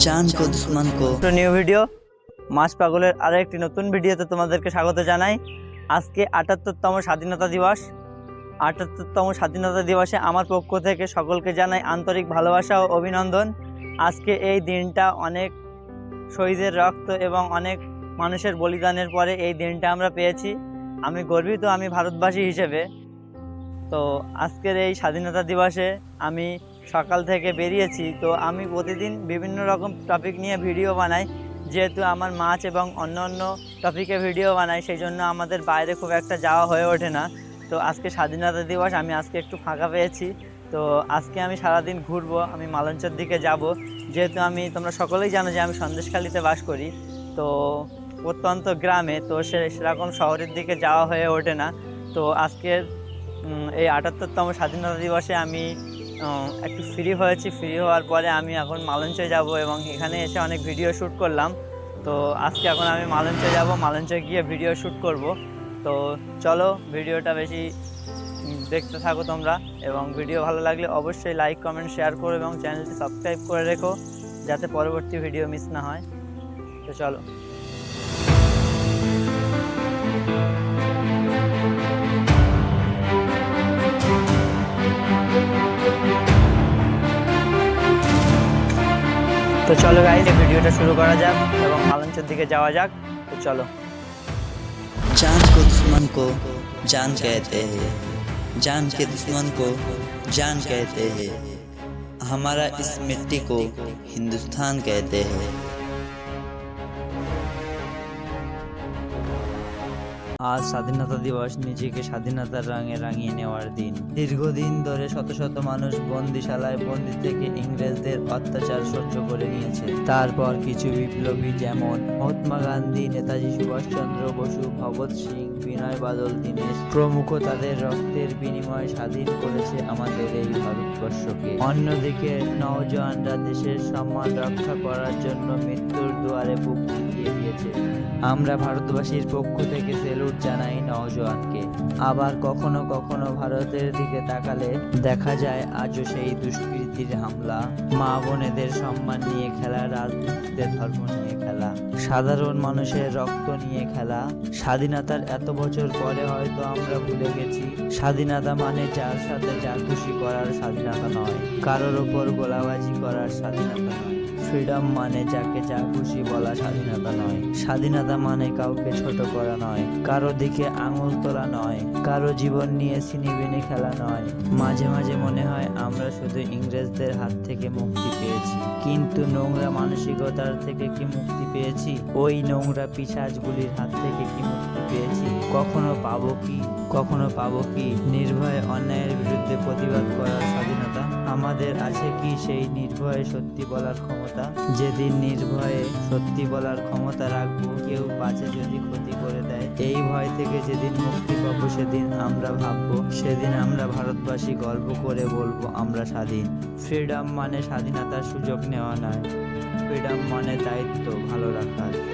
जान को दुश्मन को নিউ ভিডিও মাছ পাগলের আরও একটি নতুন ভিডিওতে তোমাদেরকে স্বাগত জানাই আজকে আটাত্তরতম স্বাধীনতা দিবস আটাত্তরতম স্বাধীনতা দিবসে আমার পক্ষ থেকে সকলকে জানাই আন্তরিক ভালোবাসা ও অভিনন্দন আজকে এই দিনটা অনেক শহীদের রক্ত এবং অনেক মানুষের বলিদানের পরে এই দিনটা আমরা পেয়েছি আমি গর্বিত আমি ভারতবাসী হিসেবে তো আজকের এই স্বাধীনতা দিবসে আমি সকাল থেকে বেরিয়েছি, তো আমি প্রতিদিন বিভিন্ন রকম টপিক নিয়ে ভিডিও বানাই। যেহেতু আমার মাছ এবং অন্য অন্য টপিকে ভিডিও বানাই সেই জন্য আমাদের বাইরে খুব একটা যাওয়া হয়ে ওঠে না। তো আজকে স্বাধীনতা দিবস, আমি আজকে একটু ফাঁকা পেয়েছি। তো আজকে আমি সারাদিন ঘুরবো, আমি মালঞ্চের দিকে যাব। যেহেতু আমি, তোমরা সকলেই জানো যে আমি সন্দেশখালিতে বাস করি, তো প্রত্যন্ত গ্রামে, তো সে, সেরকম শহরের দিকে যাওয়া হয়ে ওঠে না। তো আজকের এই আটাত্তরতম স্বাধীনতা দিবসে আমি একটু ফ্রি হয়েছি ফ্রি হওয়ার পরে আমি এখন মালঞ্চে যাব এবং এখানে এসে অনেক ভিডিও শ্যুট করলাম। তো আজকে এখন আমি মালঞ্চে যাব, মালঞ্চে গিয়ে ভিডিও শ্যুট করব। তো চলো ভিডিওটা বেশি দেখতে থাকো তোমরা এবং ভিডিও ভালো লাগলে অবশ্যই লাইক কমেন্ট শেয়ার করো এবং চ্যানেলটি সাবস্ক্রাইব করে রেখো যাতে পরবর্তী ভিডিও মিস না হয়। তো চলো। তো চলো গাইজ ভিডিওটা শুরু করা যাক এবং মালঞ্চের দিকে যাওয়া যাক তো চলো जान को दुश्मन को जान कहते हैं जान के दुश्मन को जान कहते हैं हमारा इस मिट्टी को हिंदुस्तान कहते हैं আজ স্বাধীনতা দিবস নিজেকে স্বাধীনতার রঙে রাঙিয়ে নেওয়ার দিন। দীর্ঘদিন ধরে শত শত মানুষ বন্দিশালায় বন্দি থেকে ইংরেজদের অত্যাচার সহ্য করে নিয়েছে। তারপর কিছু বিপ্লবী যেমন মহাত্মা গান্ধী, নেতাজি সুভাষচন্দ্র বসু, ভগৎ সিং, বিনয় বাদল, দীনেশ প্রমুখ তাদের রক্তের বিনিময়ে স্বাধীন করেছে আমাদের এই ভারতবর্ষকে। অন্যদিকে নওজওয়ানরা দেশের সম্মান রক্ষা করার জন্য মৃত্যুর দুয়ারে বুক দিয়ে দিয়েছে। আমরা ভারতবাসীর পক্ষ থেকে সেলুট জানাই নওজোয়ানকে। আবার কখনো কখনো ভারতের দিকে তাকালে দেখা যায় আজও সেই দুষ্কৃতির হামলা। মা বোনেদের সম্মান নিয়ে খেলা, রাজনীতিতে ধর্ম নিয়ে খেলা। সাধারণ মানুষের রক্ত নিয়ে খেলা। স্বাধীনতার এত বছর পরে হয়তো আমরা ভুলে গেছি, স্বাধীনতা মানে যার সাথে যা খুশি করার স্বাধীনতা নয়, কারোর ওপর গোলাবাজি করার স্বাধীনতা নয়। ফ্রিডম মানে যাকে যা খুশি বলা স্বাধীনতা নয়। স্বাধীনতা মানে কাউকে ছোট করা নয়, কারও দিকে আঙুল তোলা নয়, কারও জীবন নিয়ে সিনিবিনি খেলা নয়। মাঝে মাঝে মনে হয় আমরা শুধু ইংরেজদের হাত থেকে মুক্তি পেয়েছি। কিন্তু নোংরা মানসিকতার থেকে কি মুক্তি পেয়েছি? ওই নোংরা পিসাজগুলির হাত থেকে কি মুক্তি পেয়েছি? কখনো পাবো কি? কখনো পাবো কি? নির্ভয়ে অন্যায়ের বিরুদ্ধে প্রতিবাদ করার স্বাধীনতা আমাদের আছে কি সেই নির্ভয়ে সত্যি বলার ক্ষমতা? যেদিন নির্ভয়ে সত্যি বলার ক্ষমতা রাখব, কেউ পাছে যদি ক্ষতি করে দেয়। এই ভয় থেকে যেদিন মুক্তি পাবো, সেদিন আমরা ভাববো। সেদিন আমরা ভারতবাসী গর্ব করে বলব, আমরা স্বাধীন। ফ্রিডম মানে স্বাধীনতার সুযোগ নেওয়া নয়। ফ্রিডম মানে দায়িত্ব ভালো রাখার।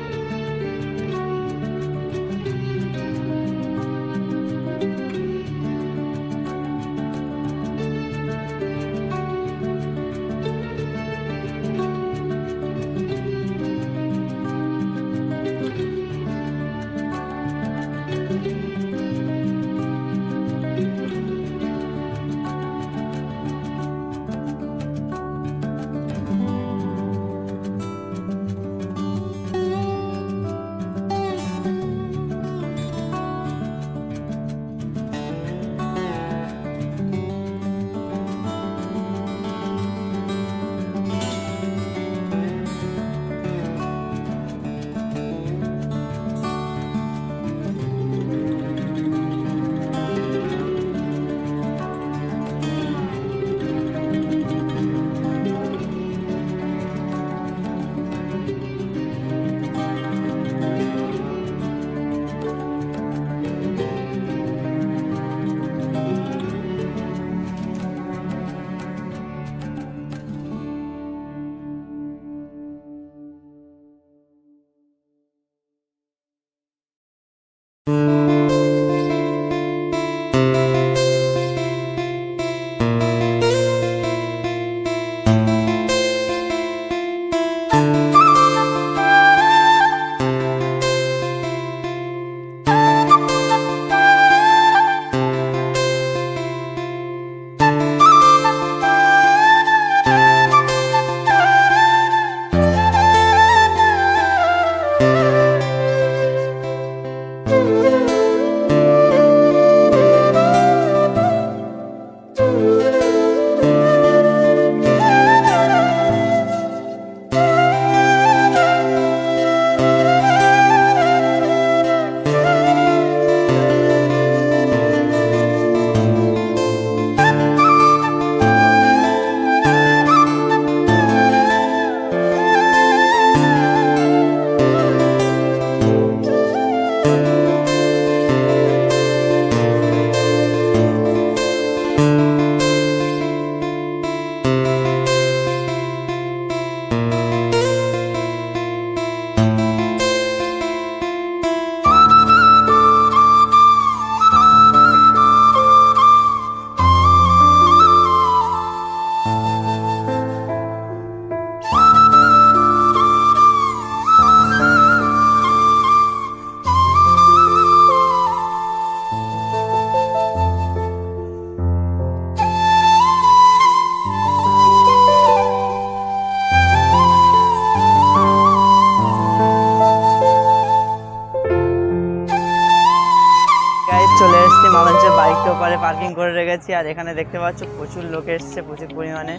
পার্কিং করে রেখেছি, আর এখানে দেখতে পাচ্ছ প্রচুর লোক এসছে প্রচুর পরিমাণে।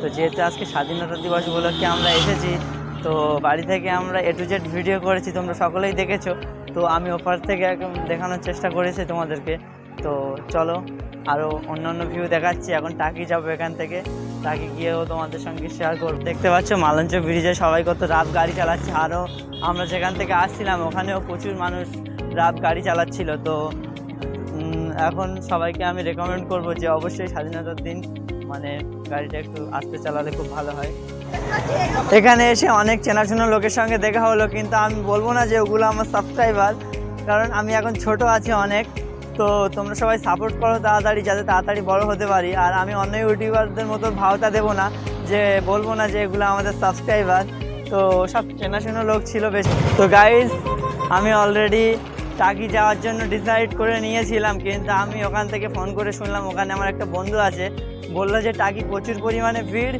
তো যেহেতু আজকে স্বাধীনতা দিবস উপলক্ষে আমরা এসেছি, তো বাড়ি থেকে আমরা এ টু জেড ভিডিও করেছি, তোমরা সকলেই দেখেছ। তো আমি ওপার থেকে একদম দেখানোর চেষ্টা করেছি তোমাদেরকে। তো চলো আরও অন্য অন্য ভিউ দেখাচ্ছি। এখন টাকি যাব এখান থেকে। টাকি গিয়েও তোমাদের সঙ্গে শেয়ার করব। দেখতে পাচ্ছ মালঞ্চ ব্রিজে সবাই কত রাত গাড়ি চালাচ্ছে। আরও আমরা যেখান থেকে আসছিলাম, ওখানেও প্রচুর মানুষ রাত গাড়ি চালাচ্ছিল। তো এখন সবাইকে আমি রেকমেন্ড করব যে অবশ্যই স্বাধীনতার দিন মানে গাড়িটা একটু আস্তে চালালে খুব ভালো হয়। এখানে এসে অনেক চেনাশোনা লোকের সঙ্গে দেখা হলো, কিন্তু আমি বলব না যে ওগুলো আমার সাবস্ক্রাইবার কারণ আমি এখন ছোট আছি অনেক, তো তোমরা সবাই সাপোর্ট করো তাড়াতাড়ি, যাতে তাড়াতাড়ি বড় হতে পারি। আর আমি অন্য ইউটিউবারদের মতো ভাওতা দেবো না, যে বলব না যে এগুলো আমাদের সাবস্ক্রাইবার তো সব চেনাশোনা লোক ছিল বেশ। তো গাইজ আমি অলরেডি টাকি যাওয়ার জন্য ডিসাইড করে নিয়েছিলাম, কিন্তু আমি ওখান থেকে ফোন করে শুনলাম, ওখানে আমার একটা বন্ধু আছে, বলল যে টাকি প্রচুর পরিমাণে ভিড়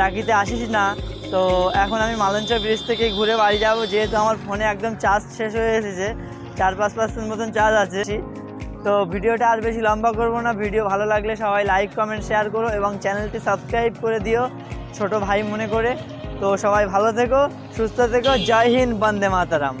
টাকিতে আসিস না, তো এখন আমি মালঞ্চ ব্রিজ থেকে ঘুরে বাড়ি যাব, যেহেতু আমার ফোনে একদম চার্জ শেষ হয়ে এসেছে, চার পাঁচ পার্সেন্ট মতন চার্জ আছে। তো ভিডিওটা আর বেশি লম্বা করব না, ভিডিও ভালো লাগলে সবাই লাইক কমেন্ট শেয়ার করো এবং চ্যানেলটি সাবস্ক্রাইব করে দিও, ছোট ভাই মনে করে। তো সবাই ভালো থেকো, সুস্থ থেকো, জয় হিন্দ, বন্দে মাতারাম।